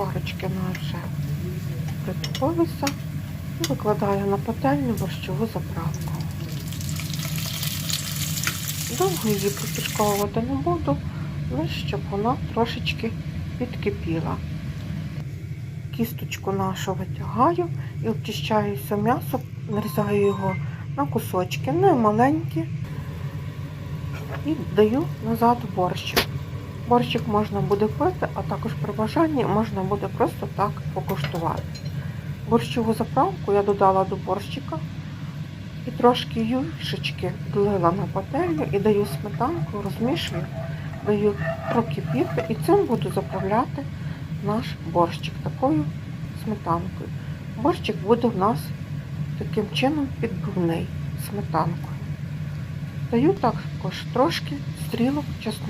шкварочки мої вже притупилися. І викладаю на пательню борщову заправку. Довго її пропічковувати не буду, лише щоб вона трошечки підкипіла. Кісточку нашу витягаю і обчищаю все м'ясо, нарізаю його на кусочки, не маленькі, і даю назад борщик. Борщик можна буде пити, а також при бажанні можна буде просто так покуштувати. Борщову заправку я додала до борщика і трошки юшечки долила на пательню і даю сметанку, розмішую, даю прокипіти і цим буду заправляти наш борщик такою сметанкою. Борщик буде в нас таким чином підбивний сметанкою. Даю також трошки стрілок чеснику.